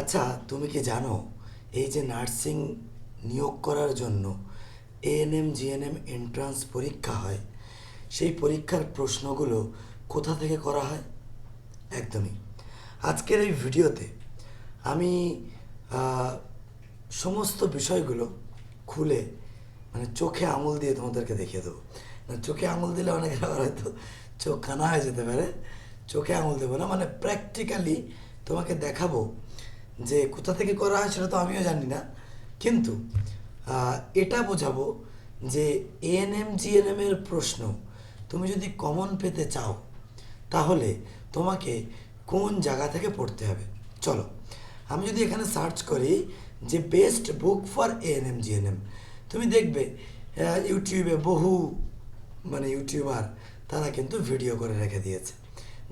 আচ্ছা তুমি কি জানো, এই যে নার্সিং নিয়োগ করার জন্য এএনএম জিএনএম এন্ট্রান্স পরীক্ষা হয়, সেই পরীক্ষার প্রশ্নগুলো কোথা থেকে করা হয়? একদমই। আজকের এই ভিডিওতে আমি সমস্ত বিষয়গুলো খুলে মানে চোখে আঙুল দিয়ে তোমাদেরকে দেখিয়ে দেবো। না, চোখে আঙুল দিলে অনেকের আবার হয়তো চোখ কানা হয়ে যেতে পারে। চোখে আঙুল দেবো না মানে প্র্যাকটিক্যালি তোমাকে দেখাবো যে কোথা থেকে করা হয় সেটা তো আমিও জানি না। কিন্তু এটা বোঝাবো যে এএনএম জিএনএম এর প্রশ্ন, তুমি যদি কমন পেতে চাও, তাহলে তোমাকে কোন জায়গা থেকে পড়তে হবে? চলো, আমি যদি এখানে সার্চ করি যে best book for ANM GNM তুমি দেখবে ইউটিউবে বহু মানে ইউটিউবার তারা কিন্তু ভিডিও করে রেখে দিয়েছে।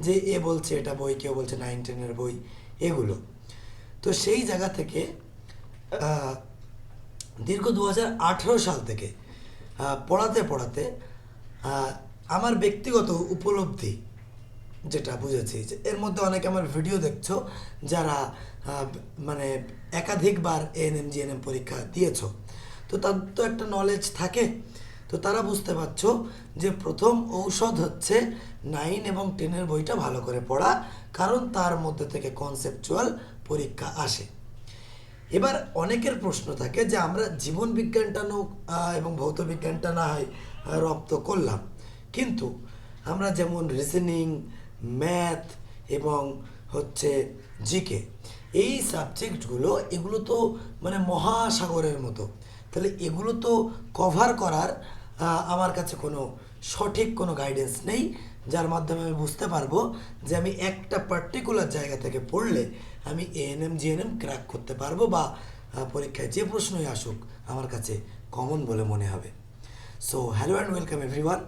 যে এ বলছে এটা বই, কেউ বলছে নাইন টেনের বই, এগুলো। তো সেই জায়গা থেকে দীর্ঘ দু হাজার আঠেরো সাল থেকে পড়াতে পড়াতে আমার ব্যক্তিগত উপলব্ধি যেটা বুঝেছি যে এর মধ্যে অনেকে আমার ভিডিও দেখছ, যারা মানে একাধিকবার এএনএম জিএনএম পরীক্ষা দিয়েছ। তো তার তো একটা নলেজ থাকে। তো তারা বুঝতে পারছ যে প্রথম ঔষধ হচ্ছে নাইন এবং টেনের বইটা ভালো করে পড়া, কারণ তার মধ্যে থেকে কনসেপচুয়াল পরীক্ষা আসে। এবার অনেকের প্রশ্ন থাকে যে, আমরা জীবন বিজ্ঞানটা এবং ভৌত বিজ্ঞানটা না হয় রপ্ত করলাম। কিন্তু আমরা যেমন রিজনিং ম্যাথ এবং হচ্ছে জিকে এই সাবজেক্টগুলো এগুলো তো মানে মহাসাগরের মতো। তাহলে এগুলো তো কভার করার আমার কাছে কোনো সঠিক কোনো গাইডেন্স নেই। যার মাধ্যমে আমি বুঝতে পারব যে আমি একটা পার্টিকুলার জায়গা থেকে পড়লে আমি এএনএম জিএনএম ক্র্যাক করতে পারব বা পরীক্ষায় যে প্রশ্নই আসুক আমার কাছে কমন বলে মনে হবে। So hello and welcome everyone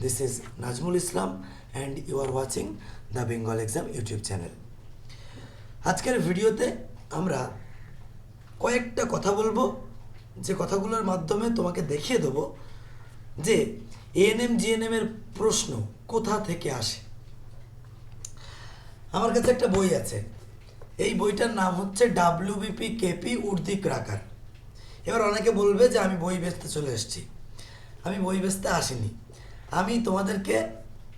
this is Nazmul Islam and you are watching the Bengal exam YouTube channel আজকের ভিডিওতে আমরা কয়েকটা কথা বলব। যে কথাগুলোর মাধ্যমে তোমাকে দেখিয়ে দেবো যে এএনএম জিএনএম এর প্রশ্ন কোথা থেকে আসে? আমার কাছে একটা বই আছে। এই বইটার নাম হচ্ছে ডাব্লিউবিপি কেপি উর্দি ক্রাকার এবার অনেকে বলবে যে আমি বই বেচতে চলে এসেছি। আমি বই বেচতে আসিনি। আমি তোমাদেরকে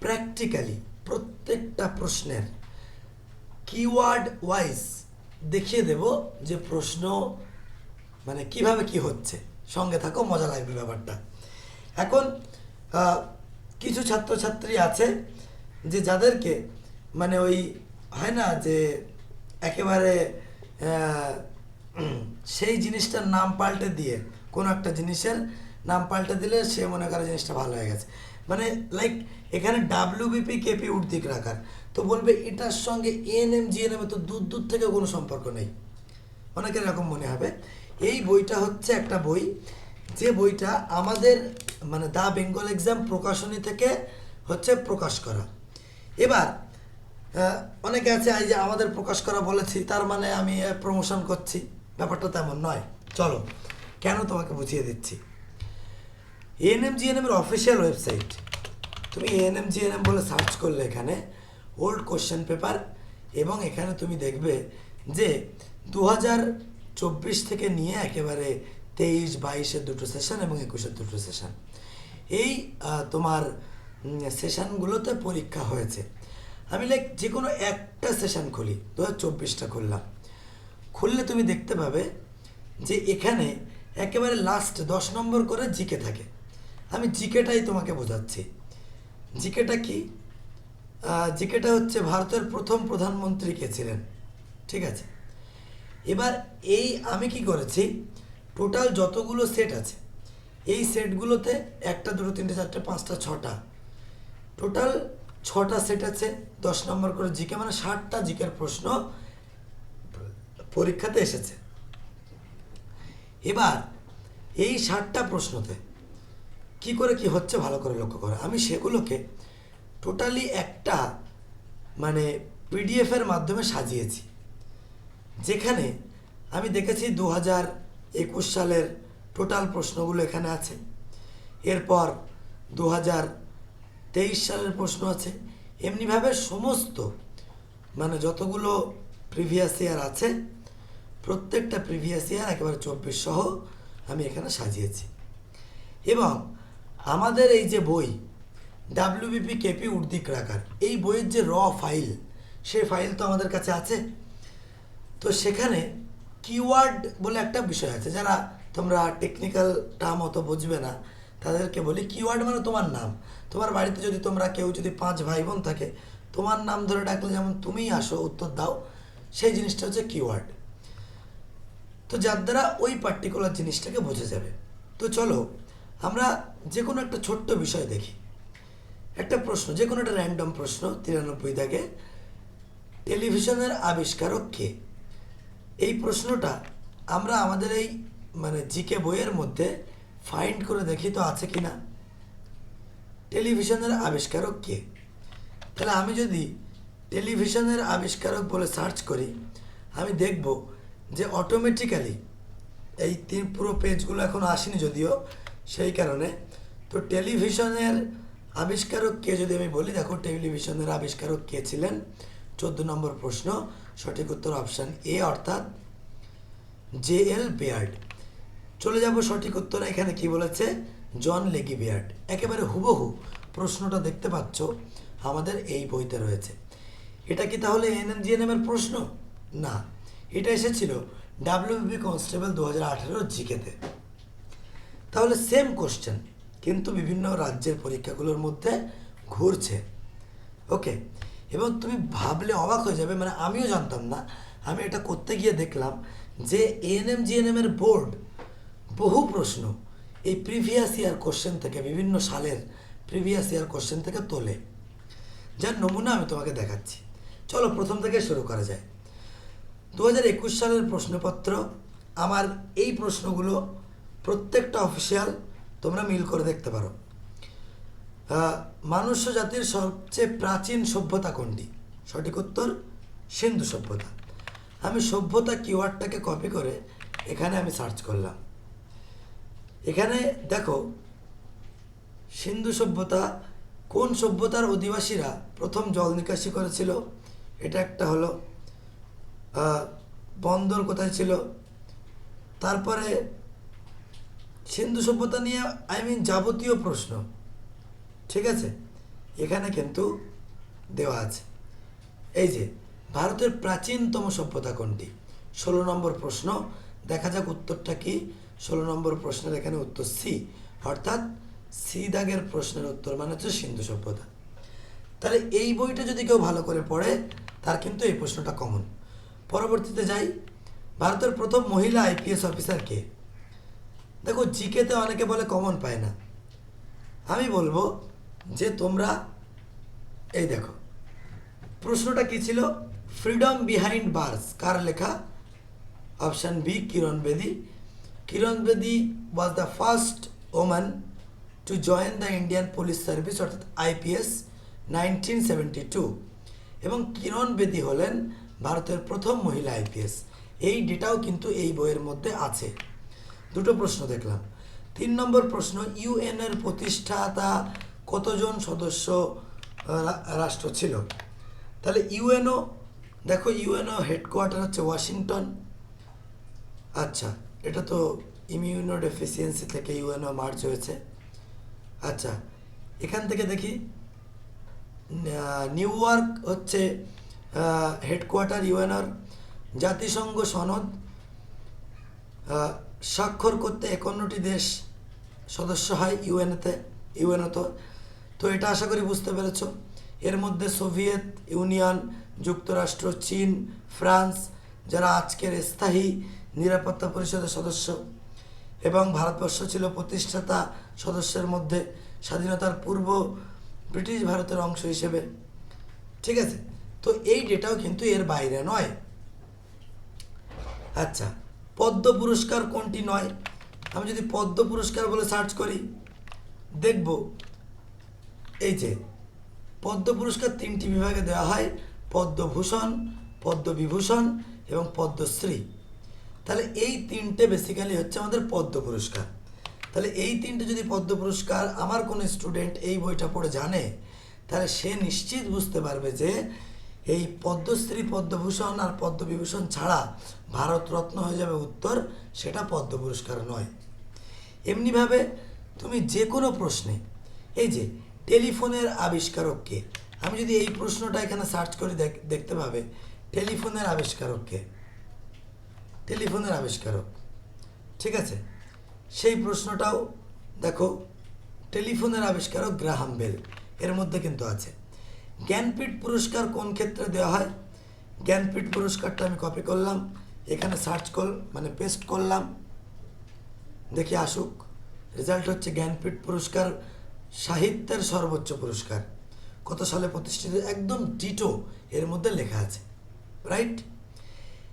প্র্যাকটিক্যালি প্রত্যেকটা প্রশ্নের কিওয়ার্ড ওয়াইজ দেখিয়ে দেব যে প্রশ্ন মানে কীভাবে কি হচ্ছে। সঙ্গে থাকো, মজা লাগবে ব্যাপারটা। এখন কিছু ছাত্রছাত্রী আছে যে যাদেরকে মানে ওই, হয় না যে একেবারে সেই জিনিসটার নাম পাল্টে দিয়ে, কোনো একটা জিনিসের নাম পাল্টে দিলে সে মনে করে জিনিসটা ভালো হয়ে গেছে। মানে লাইক এখানে ডাব্লিউবিপি কেপি উর্দিক রাখার। তো বলবে এটার সঙ্গে এএনএম জিএনএম তো দূর দূর থেকে কোনো সম্পর্ক নেই। অনেকের এরকম মনে হবে। এই বইটা হচ্ছে একটা বই। যে বইটা আমাদের মানে দা বেঙ্গল এক্সাম প্রকাশনী থেকে হচ্ছে প্রকাশ করা। এবার অনেকে আছে, এই যে আমাদের প্রকাশ করা বলেছি, তার মানে আমি প্রমোশন করছি। ব্যাপারটা তেমন নয়। চলো, কেন তোমাকে বুঝিয়ে দিচ্ছি? এএনএম জিএনএম এর অফিসিয়াল ওয়েবসাইট তুমি এএনএম জিএনএম বলে সার্চ করলে এখানে ওল্ড কোশ্চেন পেপার এবং এখানে তুমি দেখবে যে দু চব্বিশ থেকে নিয়ে একেবারে তেইশ বাইশের দুটো সেশন এবং একুশের দুটো সেশন এই তোমার সেশনগুলোতে পরীক্ষা হয়েছে। আমি লাইক যে কোনো একটা সেশন খুলি, দু হাজার চব্বিশটা খুললাম। খুললে তুমি দেখতে পাবে যে এখানে একেবারে লাস্ট দশ নম্বর করে জিকে থাকে। আমি জিকেটাই তোমাকে বোঝাচ্ছি। জিকেটা কি? জিকেটা হচ্ছে ভারতের প্রথম প্রধানমন্ত্রী কে ছিলেন। ঠিক আছে? এবার এই আমি কি করেছি? টোটাল যতগুলো সেট আছে এই সেটগুলোতে একটা, দুটো, তিনটে, চারটে, পাঁচটা, ছটা। টোটাল ছটা সেট আছে, দশ নম্বর করে জিকে মানে ষাটটা জিকের প্রশ্ন পরীক্ষাতে এসেছে। এবার এই ষাটটা প্রশ্নতে কি করে কি হচ্ছে ভালো করে লক্ষ্য করো। আমি সেগুলোকে টোটালি একটা মানে পিডিএফের মাধ্যমে সাজিয়েছি। যেখানে আমি দেখেছি দু হাজার একুশ সালের টোটাল প্রশ্নগুলো এখানে আছে। এরপর দু তেইশ সালের প্রশ্ন আছে। এমনিভাবে সমস্ত মানে যতগুলো প্রিভিয়াস ইয়ার আছে, প্রত্যেকটা প্রিভিয়াস ইয়ার একেবারে চব্বিশ সহ আমি এখানে সাজিয়েছি। এবং আমাদের এই যে বই ডাব্লিউবিপি কেপি উর্দিক রাখার এই বইয়ের যে র ফাইল সে ফাইল তো আমাদের কাছে আছে। তো সেখানে কিওয়ার্ড বলে একটা বিষয় আছে, যারা তোমরা টেকনিক্যাল টার্ম অত বুঝবে না। তাদেরকে বলি কিওয়ার্ড মানে তোমার নাম। তোমার বাড়িতে যদি তোমরা কেউ যদি পাঁচ ভাই বোন থাকে, তোমার নাম ধরে ডাকলে যেমন তুমিই আসো, উত্তর দাও, সেই জিনিসটা হচ্ছে কিওয়ার্ড তো যার দ্বারা ওই পার্টিকুলার জিনিসটাকে বোঝা যাবে। তো চলো, আমরা যে কোনো একটা ছোট্ট বিষয় দেখি। একটা প্রশ্ন যে কোনো একটা র্যান্ডম প্রশ্ন, তিরানব্বই দাগে টেলিভিশনের আবিষ্কারক কে? এই প্রশ্নটা আমরা আমাদের এই মানে জিকে বইয়ের মধ্যে ফাইন্ড করে দেখি তো আছে কি না টেলিভিশনের আবিষ্কারক কে? তাহলে আমি যদি টেলিভিশনের আবিষ্কারক বলে সার্চ করি, আমি দেখব যে অটোমেটিক্যালি এই তিন পুরো পেজগুলো এখনও আসেনি যদিও, সেই কারণে। তো টেলিভিশনের আবিষ্কারক কে যদি আমি বলি, দেখো টেলিভিশনের আবিষ্কারক কে ছিলেন? চোদ্দ নম্বর প্রশ্ন, সঠিক উত্তর অপশান এ অর্থাৎ জে এল বেয়ার্ড চলে যাব সঠিক উত্তর। এখানে কি বলেছে? জন লেগি বিয়ার্ড একেবারে হুবহু প্রশ্নটা দেখতে পাচ্ছ, আমাদের এই বইতে রয়েছে। এটা কি তাহলে এনএমজিএনএম এর প্রশ্ন? না। এটা এসেছিল ডাব্লিউবি কনস্টেবল দু হাজার আঠেরো জিকেতে। তাহলে সেম কোশ্চেন, কিন্তু বিভিন্ন রাজ্যের পরীক্ষাগুলোর মধ্যে ঘুরছে। ওকে, এবং তুমি ভাবলে অবাক হয়ে যাবে মানে আমিও জানতাম না। আমি এটা করতে গিয়ে দেখলাম যে এএনএম জিএনএম এর বোর্ড বহু প্রশ্ন। এই প্রিভিয়াস ইয়ার কোশ্চেন থেকে, বিভিন্ন সালের প্রিভিয়াস ইয়ার কোশ্চেন থেকে তোলে। যার নমুনা আমি তোমাকে দেখাচ্ছি। চলো প্রথম থেকে শুরু করা যায়। দু হাজার একুশ সালের প্রশ্নপত্র, আমার এই প্রশ্নগুলো প্রত্যেকটা অফিসিয়াল তোমরা মিল করে দেখতে পারো। মানুষ্য জাতির সবচেয়ে প্রাচীন সভ্যতা কোনটি? সঠিক উত্তর, সিন্ধু সভ্যতা। আমি সভ্যতা কিওয়ার্ডটাকে কপি করে এখানে আমি সার্চ করলাম। এখানে দেখো, সিন্ধু সভ্যতা কোন সভ্যতার অধিবাসীরা প্রথম জল নিকাশি করেছিল? এটা একটা হলো বন্দর কোথায় ছিল? তারপরে সিন্ধু সভ্যতা নিয়ে আই মিন যাবতীয় প্রশ্ন, ঠিক আছে? এখানে কিন্তু দেওয়া আছে। এই যে, ভারতের প্রাচীনতম সভ্যতা কোনটি? ষোলো নম্বর প্রশ্ন, দেখা যাক উত্তরটা কি? ষোলো নম্বর প্রশ্নের এখানে উত্তর সি। অর্থাৎ সি দাগের প্রশ্নের উত্তর মানে হচ্ছে সিন্ধু সভ্যতা। তাহলে এই বইটা যদি কেউ ভালো করে পড়ে, তার কিন্তু এই প্রশ্নটা কমন পরবর্তীতে যাই। ভারতের প্রথম মহিলা আইপিএস অফিসার কে? দেখো জিকেতে অনেকে বলে কমন পায় না। আমি বলব যে তোমরা, এই দেখো, প্রশ্নটা কি ছিল? ফ্রিডম বিহাইন্ড বার্স কার লেখা? Option B Kiran Bedi. Kiran Bedi was the first woman to join the Indian police service অর্থাৎ আইপিএস নাইনটিন সেভেন্টি টু এবং কিরণ বেদি হলেন ভারতের প্রথম মহিলা আইপিএস এই ডেটাও কিন্তু এই বইয়ের মধ্যে আছে। দুটো প্রশ্ন দেখলাম। তিন নম্বর প্রশ্ন ইউএন এর প্রতিষ্ঠাতা কতজন সদস্য রাষ্ট্র ছিল? তাহলে ইউএনও দেখো ইউএনও হেডকোয়ার্টার হচ্ছে ওয়াশিংটন আচ্ছা এটা তো ইমিউনো ডেফিসিয়েন্সি থেকে ইউএনও মার্চ হয়েছে। আচ্ছা এখান থেকে দেখি নিউ ইয়র্ক হচ্ছে হেডকোয়ার্টার ইউএনওর জাতিসংঘ সনদ স্বাক্ষর করতে একান্নটি দেশ সদস্য হয় ইউএনতে ইউএনও তো তো এটা আশা করি বুঝতে পেরেছ। এর মধ্যে সোভিয়েত ইউনিয়ন, যুক্তরাষ্ট্র, চীন, ফ্রান্স, যারা আজকের স্থায়ী নিরাপত্তা পরিষদের সদস্য এবং ভারতবর্ষ ছিল প্রতিষ্ঠাতা সদস্যের মধ্যে স্বাধীনতার পূর্ব ব্রিটিশ ভারতের অংশ হিসেবে। ঠিক আছে? তো এই ডেটাও কিন্তু এর বাইরে নয়। আচ্ছা পদ্ম পুরস্কার কোনটি নয়? আমি যদি পদ্ম পুরস্কার বলে সার্চ করি, দেখব। এই যে, পদ্ম পুরস্কার তিনটি বিভাগে দেওয়া হয়, পদ্মভূষণ, পদ্মবিভূষণ এবং পদ্মশ্রী। তাহলে এই তিনটে বেসিক্যালি হচ্ছে আমাদের পদ্ম পুরস্কার। তাহলে এই তিনটে যদি পদ্ম পুরস্কার আমার কোনো স্টুডেন্ট এই বইটা পড়ে জানে, তাহলে সে নিশ্চিত বুঝতে পারবে যে এই পদ্মশ্রী পদ্মভূষণ আর পদ্মবিভূষণ ছাড়া ভারতরত্ন হয়ে যাবে উত্তর, সেটা পদ্ম পুরস্কার নয়। এমনিভাবে তুমি যে কোনো প্রশ্নে, এই যে টেলিফোনের আবিষ্কারককে, আমি যদি এই প্রশ্নটা এখানে সার্চ করি দেখ- দেখতে পাবে, টেলিফোনের আবিষ্কারককে টেলিফোনের আবিষ্কারক। ঠিক আছে? সেই প্রশ্নটাও দেখো, টেলিফোনের আবিষ্কারক গ্রাহাম বেল। এর মধ্যে কিন্তু আছে। জ্ঞানপীঠ পুরস্কার কোন ক্ষেত্রে দেওয়া হয়? জ্ঞানপীঠ পুরস্কারটা আমি কপি করলাম। এখানে সার্চ কর মানে পেস্ট করলাম। দেখি আসুক। রেজাল্ট হচ্ছে জ্ঞানপীঠ পুরস্কার সাহিত্যের সর্বোচ্চ পুরস্কার। কত সালে প্রতিষ্ঠিত? একদম ডিটো এর মধ্যে লেখা আছে। রাইট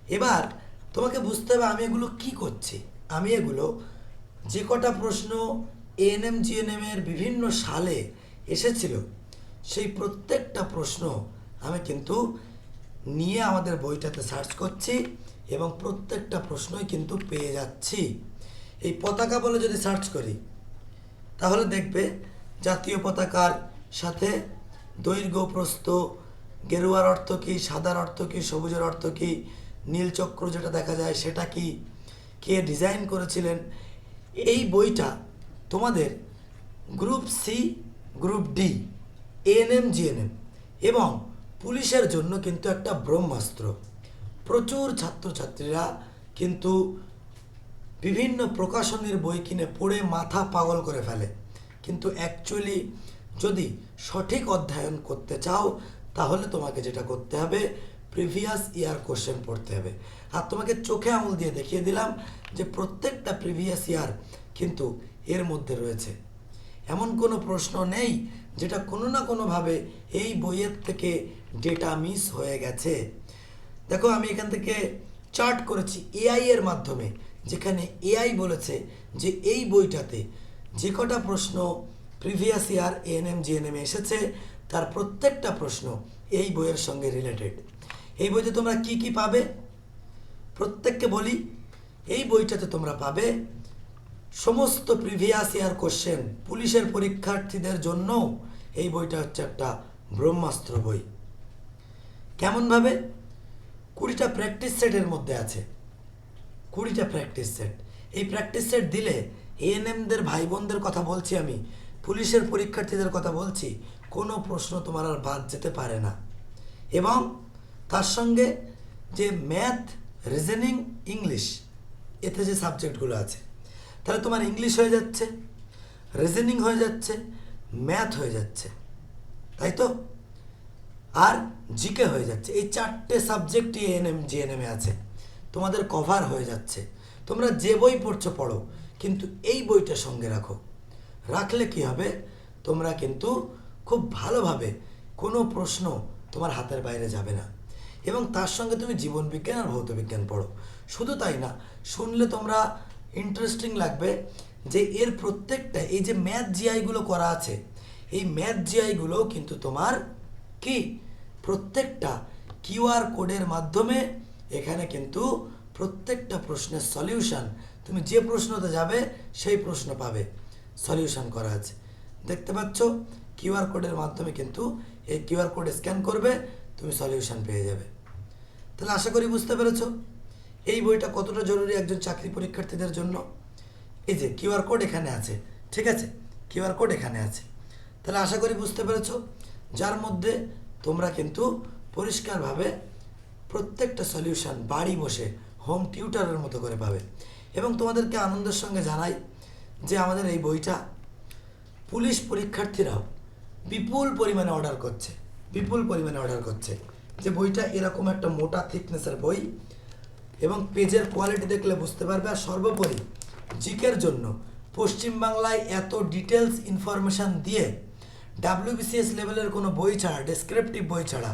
এবার তোমাকে বুঝতে হবে আমি এগুলো কি করছি? আমি এগুলো যে কটা প্রশ্ন এএনএম জিএনএম এর বিভিন্ন সালে এসেছিল, সেই প্রত্যেকটা প্রশ্ন আমি কিন্তু নিয়ে আমাদের বইটাতে সার্চ করছি এবং প্রত্যেকটা প্রশ্নই কিন্তু পেয়ে যাচ্ছি। এই পতাকা বলে যদি সার্চ করি, তাহলে দেখবে জাতীয় পতাকার সাথে দৈর্ঘ্য প্রস্থ, গেরুয়ার অর্থ কী, সাদার অর্থ কী, সবুজের অর্থ কী নীল চক্র যেটা দেখা যায়, সেটা কি কে ডিজাইন করেছিলেন? এই বইটা তোমাদের group C group D ANM GNM এবং পুলিশের জন্য কিন্তু একটা ব্রহ্মাস্ত্র। প্রচুর ছাত্রছাত্রীরা কিন্তু বিভিন্ন প্রকাশনীর বই কিনে পড়ে মাথা পাগল করে ফেলে। কিন্তু অ্যাকচুয়ালি যদি সঠিক অধ্যয়ন করতে চাও, তাহলে তোমাকে যেটা করতে হবে প্রিভিয়াস ইয়ার কোশ্চেন পড়তে হবে। আর তোমাকে চোখে আঙুল দিয়ে দেখিয়ে দিলাম যে প্রত্যেকটা প্রিভিয়াস ইয়ার কিন্তু এর মধ্যে রয়েছে। এমন কোনো প্রশ্ন নেই যেটা কোনো না কোনোভাবে এই বইয়ের থেকে ডেটা মিস হয়ে গেছে। দেখো, আমি এখান থেকে চার্ট করেছি এআই এর মাধ্যমে, যেখানে এআই বলেছে যে এই বইটাতে যে কটা প্রশ্ন প্রিভিয়াস ইয়ার এএনএম জিএনএম এসেছে, তার প্রত্যেকটা প্রশ্ন এই বইয়ের সঙ্গে রিলেটেড এই বইতে তোমরা কি কি পাবে? প্রত্যেককে বলি, এই বইটাতে তোমরা পাবে সমস্ত প্রিভিয়াস ইয়ার কোশ্চেন পুলিশের পরীক্ষার্থীদের জন্য এই বইটা হচ্ছে একটা ব্রহ্মাস্ত্র বই। কেমনভাবে কুড়িটা প্র্যাকটিস সেটের মধ্যে আছে। কুড়িটা প্র্যাকটিস সেট এই প্র্যাকটিস সেট দিলে এএনএমদের ভাই বোনদের কথা বলছি আমি, পুলিশের পরীক্ষার্থীদের কথা বলছি, কোনো প্রশ্ন তোমার আর বাদ যেতে পারে না। এবং তার সঙ্গে যে ম্যাথ রিজনিং ইংলিশ এতে যে সাবজেক্টগুলো আছে, তাহলে তোমার ইংলিশ হয়ে যাচ্ছে রিজনিং হয়ে যাচ্ছে ম্যাথ হয়ে যাচ্ছে, তাই তো? আর জিকে হয়ে যাচ্ছে, এই চারটে সাবজেক্টই এএনএম জিএনএমে আছে, তোমাদের কভার হয়ে যাচ্ছে। তোমরা যে বই পড়ছো পড়ো, কিন্তু এই বইটা সঙ্গে রাখো। রাখলে কি হবে? তোমরা কিন্তু খুব ভালোভাবে কোনো প্রশ্ন তোমার হাতের বাইরে যাবে না। এবং তার সঙ্গে তুমি জীবন বিজ্ঞান আর ভৌত বিজ্ঞান পড়ো। শুধু তাই না, শুনলে তোমরা ইন্টারেস্টিং লাগবে যে এর প্রত্যেকটা, এই যে ম্যাথ জিআইগুলো করা আছে, এই ম্যাথ জিআইগুলো কিন্তু তোমার কি? প্রত্যেকটা কিউআর কোডের মাধ্যমে এখানে কিন্তু প্রত্যেকটা প্রশ্নের সলিউশন তুমি যে প্রশ্নতে যাবে, সেই প্রশ্ন পাবে। সলিউশন করা আছে। দেখতে পাচ্ছ কিউআর কোডের মাধ্যমে কিন্তু এই কিউআর কোড স্ক্যান করবে তুমি সলিউশন পেয়ে যাবে। তাহলে আশা করি বুঝতে পেরেছ, এই বইটা কতটা জরুরি একজন চাকরি পরীক্ষার্থীদের জন্য? এই যে কিউআর কোড এখানে আছে, ঠিক আছে? কিউআর কোড এখানে আছে। তাহলে আশা করি বুঝতে পেরেছ, যার মধ্যে তোমরা কিন্তু পরিষ্কারভাবে প্রত্যেকটা সলিউশন বাড়ি বসে হোম টিউটারের মতো করে পাবে। এবং তোমাদেরকে আনন্দের সঙ্গে জানাই যে আমাদের এই বইটা পুলিশ পরীক্ষার্থীরাও বিপুল পরিমাণে অর্ডার করছে। বিপুল পরিমাণে অর্ডার করছে। যে বইটা এরকম একটা মোটা থিকনেসের বই এবং পেজের কোয়ালিটি দেখলে বুঝতে পারবে। আর সর্বোপরি জিকের জন্য পশ্চিমবাংলায় এত ডিটেলস ইনফরমেশান দিয়ে ডাব্লিউবিসিএস লেভেলের কোনো বই ছাড়া ডেসক্রিপটিভ বই ছাড়া,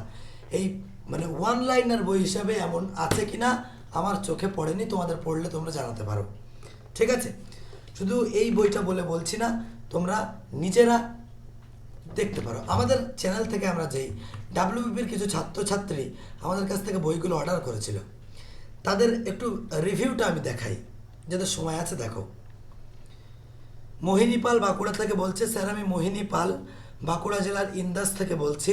এই মানে ওয়ান লাইনার বই হিসাবে এমন আছে কিনা আমার চোখে পড়েনি। তোমাদের পড়লে তোমরা জানাতে পারো। ঠিক আছে? শুধু এই বইটা বলে বলছি না, তোমরা নিজেরা দেখতে পারো। আমাদের চ্যানেল থেকে আমরা যেই ডাব্লিউবিপির কিছু ছাত্রছাত্রী আমাদের কাছ থেকে বইগুলো অর্ডার করেছিল, তাদের একটু রিভিউটা আমি দেখাই যাদের সময় আছে, দেখো। মোহিনী পাল বাঁকুড়া থেকে বলছে, স্যার, আমি মোহিনী পাল বাঁকুড়া জেলার ইন্দাস থেকে বলছি।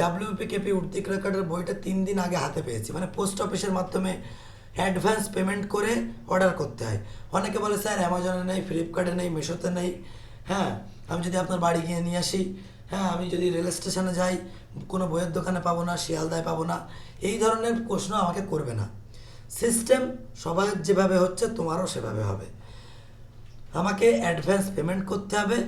ডাব্লিউপি কেপি উর্তিক রেকর্ডের বইটা তিন দিন আগে হাতে পেয়েছি। মানে পোস্ট অফিসের মাধ্যমে অ্যাডভান্স পেমেন্ট করে অর্ডার করতে হয়। অনেকে বলে, স্যার অ্যামাজনে নেই ফ্লিপকার্টে নেই মিশোতে নেই। হ্যাঁ আমি যদি আপনার বাড়ি গিয়ে নিয়ে আসি হ্যাঁ আমি যদি রেল স্টেশনে যাই, কোনো বইয়ের দোকানে পাবো না, শিয়ালদায় পাবো না, এই ধরনের প্রশ্ন আমাকে করবে না। সিস্টেম সবার যেভাবে হচ্ছে, তোমারও সেভাবে হবে। আমাকে অ্যাডভান্স পেমেন্ট করতে হবে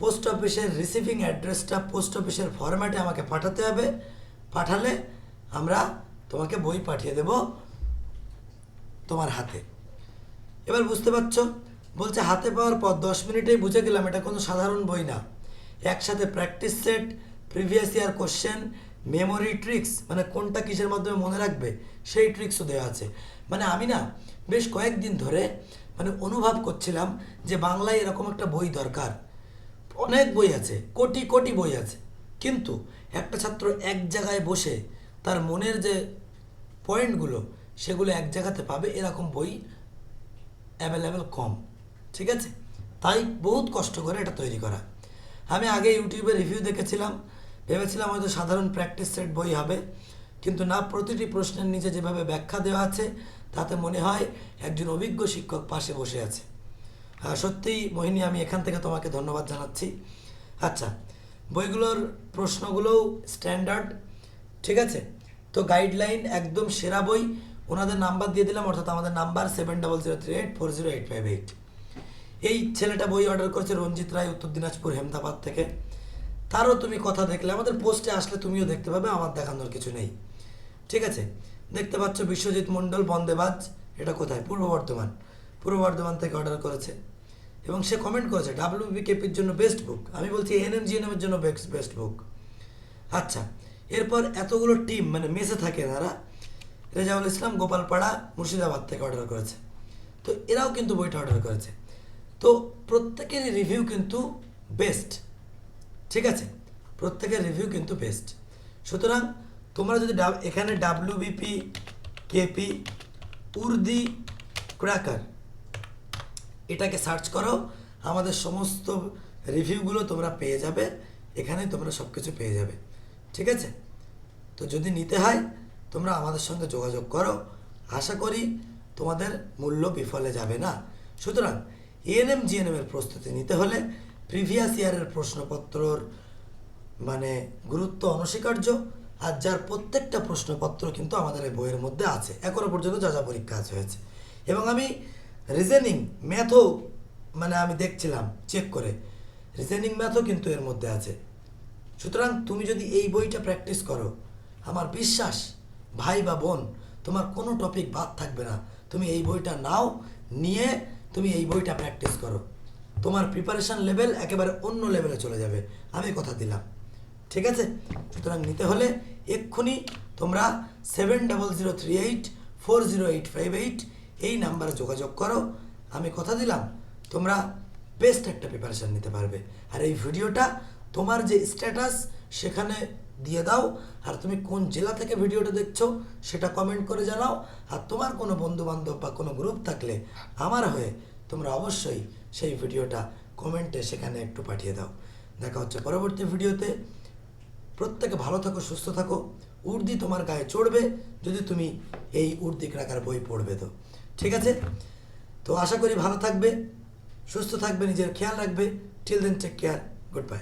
পোস্ট অফিসের রিসিভিং অ্যাড্রেসটা পোস্ট অফিসের ফরম্যাটে আমাকে পাঠাতে হবে। পাঠালে আমরা তোমাকে বই পাঠিয়ে দেব তোমার হাতে। এবার বুঝতে পারছ? বলছে, হাতে পাওয়ার পর দশ মিনিটেই বুঝে গেলাম এটা কোনো সাধারণ বই না। একসাথে practice set, previous year question, memory tricks মানে কোনটা কিসের মাধ্যমে মনে রাখবে সেই ট্রিক্সও দেওয়া আছে। মানে আমি না বেশ কয়েকদিন ধরে মানে অনুভব করছিলাম যে বাংলায় এরকম একটা বই দরকার। অনেক বই আছে, কোটি কোটি বই আছে। কিন্তু একটা ছাত্র এক জায়গায় বসে তার মনের যে পয়েন্টগুলো সেগুলো এক জায়গাতে পাবে, এরকম বই অ্যাভেলেবেল কম। ঠিক আছে? তাই বহুত কষ্ট করে এটা তৈরি করা। আমি আগে ইউটিউবে রিভিউ দেখেছিলাম, ভেবেছিলাম হয়তো সাধারণ প্র্যাকটিস সেট বই হবে, কিন্তু না, প্রতিটি প্রশ্নের নিচে যেভাবে ব্যাখ্যা দেওয়া আছে, তাতে মনে হয় একজন অভিজ্ঞ শিক্ষক পাশে বসে আছে। সত্যিই মোহিনী, আমি এখান থেকে তোমাকে ধন্যবাদ জানাচ্ছি। আচ্ছা বইগুলোর প্রশ্নগুলোও স্ট্যান্ডার্ড ঠিক আছে? তো গাইডলাইন একদম সেরা বই। ওনাদের নাম্বার দিয়ে দিলাম, অর্থাৎ আমাদের number seven double zero three eight four zero eight five eight এই ছেলেটা বই অর্ডার করেছে রঞ্জিত রায়, উত্তর দিনাজপুর, হেমদাবাদ থেকে। তারও তুমি কথা দেখলে, আমাদের পোস্টে আসলে তুমিও দেখতে পাবে, আমার দেখানোর কিছু নেই। ঠিক আছে? দেখতে পাচ্ছ বিশ্বজিৎ মণ্ডল বন্দেবাজ এটা কোথায়? পূর্ব বর্ধমান। পূর্ব বর্ধমান থেকে অর্ডার করেছে। এবং সে কমেন্ট করেছে ডাব্লিউবি কেপির জন্য বেস্ট বুক আমি বলছি এনএম জিএনএম এর জন্য বেস্ট বেস্ট বুক আচ্ছা এরপর এতগুলো টিম মানে মেসে থাকে এনারা, রেজাউল ইসলাম, গোপালপাড়া, মুর্শিদাবাদ থেকে অর্ডার করেছে। তো এরাও কিন্তু বইটা অর্ডার করেছে। তো প্রত্যেকেরই রিভিউ কিন্তু বেস্ট ঠিক আছে? প্রত্যেকের রিভিউ কিন্তু বেস্ট সুতরাং তোমরা যদি এখানে ডাব্লিউবিপি কেপি উর্দি ক্র্যাকার এটাকে সার্চ করো, আমাদের সমস্ত রিভিউগুলো তোমরা পেয়ে যাবে, এখানে তোমরা সব কিছু পেয়ে যাবে, ঠিক আছে? তো যদি নিতে হয়, তোমরা আমাদের সঙ্গে যোগাযোগ করো, আশা করি তোমাদের মূল্য বিফলে যাবে না। সুতরাং এএনএম জিএনএম এর প্রস্তুতি নিতে হলে প্রিভিয়াস ইয়ারের প্রশ্নপত্রর মানে গুরুত্ব অনস্বীকার্য, আর যার প্রত্যেকটা প্রশ্নপত্র কিন্তু আমাদের এই বইয়ের মধ্যে আছে। এখনও পর্যন্ত যা যা পরীক্ষা আছে হয়েছে। এবং আমি রিজেনিং ম্যাথও মানে আমি দেখছিলাম চেক করে। রিজেনিং ম্যাথও কিন্তু এর মধ্যে আছে। সুতরাং তুমি যদি এই বইটা প্র্যাকটিস করো, আমার বিশ্বাস, ভাই বা বোন, তোমার কোনো টপিক বাদ থাকবে না। তুমি এই বইটা নাও, নিয়ে তুমি এই বইটা প্র্যাকটিস করো। তোমার প্রিপারেশন লেভেল একেবারে অন্য লেভেলে চলে যাবে। আমি কথা দিলাম। ঠিক আছে? সুতরাং নিতে হলে এক্ষুনি তোমরা seven double zero three eight four zero eight five eight এই নাম্বারে যোগাযোগ করো। আমি কথা দিলাম। তোমরা বেস্ট একটা প্রিপারেশান নিতে পারবে। আর এই ভিডিওটা তোমার যে স্ট্যাটাস সেখানে দিয়ে দাও। আর তুমি কোন জেলা থেকে ভিডিওটা দেখছ সেটা কমেন্ট করে জানাও। আর তোমার কোনো বন্ধু বান্ধব বা কোনো গ্রুপ থাকলে আমার হয়ে তোমরা অবশ্যই সেই ভিডিওটা কমেন্টে সেখানে একটু পাঠিয়ে দাও। দেখা হচ্ছে পরবর্তী ভিডিওতে। প্রত্যেকে ভালো থাকো, সুস্থ থাকো। উর্দি তোমার গায়ে চড়বে যদি তুমি এই উর্দি ক্রাকার বই পড়বে তো। ঠিক আছে? তো আশা করি ভালো থাকবে, সুস্থ থাকবে, নিজের খেয়াল রাখবে। Till then take care good bye